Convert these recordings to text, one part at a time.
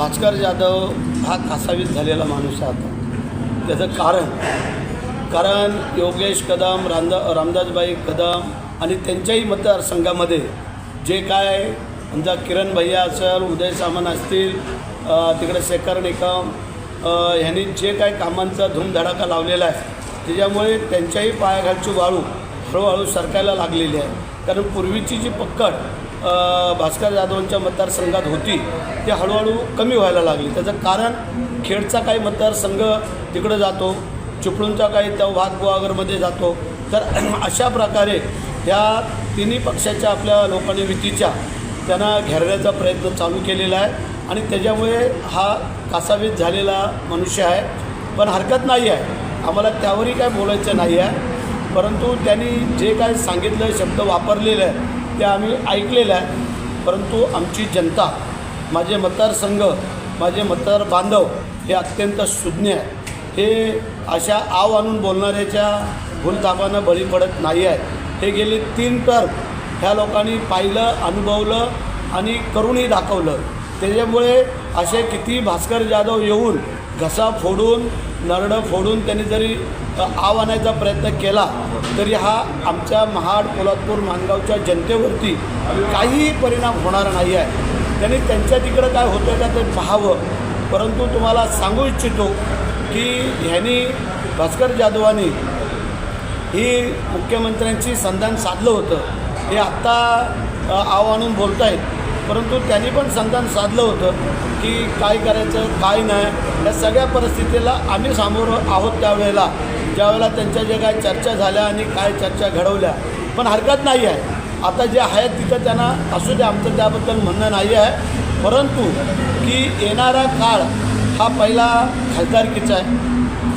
भास्कर जाधव हा कासावीस झालेला माणूस आहे आता. त्याचं कारण कारण योगेश कदम रामदा रामदासबाई कदम आणि त्यांच्याही मतदारसंघामध्ये जे काय समजा किरण भैया असेल उदय सामंत असतील तिकडे शेखर निकम ह्यांनी जे काय कामांचा धूमधडाका लावलेला आहे त्याच्यामुळे त्यांच्याही पायाखालची वाळू हळूहळू सरकायला लागलेली आहे. कारण पूर्वीची जी पक्कड भास्कर जाधवांच्या मतदारसंघात होती ती हळूहळू कमी व्हायला लागली. त्याचं कारण खेडचा काही मतदारसंघ तिकडं जातो चिपळूणचा काही त्या वाघगुवागरमध्ये जातो. तर अशा प्रकारे त्या तिन्ही पक्षाच्या आपल्या लोकांनी युतीच्या त्यांना घेरण्याचा प्रयत्न चालू केलेला आहे. आणि त्याच्यामुळे हा कासावीस झालेला मनुष्य आहे. पण हरकत नाही आहे. आम्हाला त्यावरही काय बोलायचं नाही आहे. परंतु त्यांनी जे काय सांगितलं शब्द वापरलेले आहे ते आम्ही ऐकलेलं आहे. परंतु आमची जनता माझे मतदारसंघ माझे मतदार बांधव हे अत्यंत सुज्ञ आहे हे अशा आव आणून बोलणाऱ्याच्या भूलतापानं बळी पडत नाही आहे हे गेले तीन टर्म ह्या लोकांनी पाहिलं अनुभवलं आणि करूनही दाखवलं. त्याच्यामुळे असे किती भास्कर जाधव येऊन घसा फोडून नरडं फोडून त्यांनी जरी आव आणायचा प्रयत्न केला तरी हा आमच्या महाड पोलादपूर मानगावच्या जनतेवरती काहीही परिणाम होणार नाही आहे. त्यांनी त्यांच्या तिकडं काय होतं का ते पाहावं. परंतु तुम्हाला सांगू इच्छितो की ह्यांनी भास्कर जाधवांनी ही मुख्यमंत्र्यांची संधान साधलं होतं. हे आत्ता आव आणून बोलत आहेत परंतु त्यांनी पण संधान साधलं होतं की काय करायचं काय नाही. या सगळ्या परिस्थितीला आम्ही सामोरं आहोत त्यावेळेला. ज्यावेळेला त्यांच्या जे काय चर्चा झाल्या आणि काय चर्चा घडवल्या. पण हरकत नाही आहे. आता जे आहेत तिथं त्यांना असू द्या आमचं त्याबद्दल म्हणणं नाही आहे. परंतु की येणारा काळ हा पहिला खासदारकीचा आहे.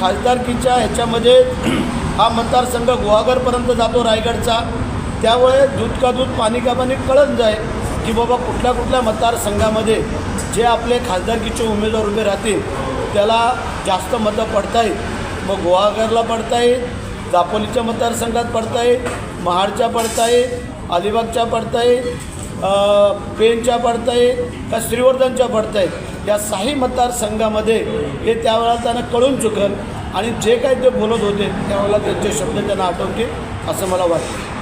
खासदारकीच्या ह्याच्यामध्ये हा मतदारसंघ गुहागरपर्यंत जातो रायगडचा. त्यामुळे दूध का दूध पाणी का पाणी कळत जाईल की बाबा कुठल्या कुठल्या मतदारसंघामध्ये जे आपले खासदारकीचे उमेदवार उभे राहतील त्याला जास्त मतं पडतायत मग गुहागरला पडतायत दापोलीच्या मतदारसंघात पडतायत महाडच्या पडतायत अलिबागच्या पडतायत पेनच्या पडतायत का श्रीवर्धनच्या पडतायत या साही मतदारसंघामध्ये हे त्यावेळेला त्यांना कळून चुकल आणि जे काही ते बोलत होते त्यावेळेला त्यांचे शब्द त्यांना आठवतील असं मला वाटतं.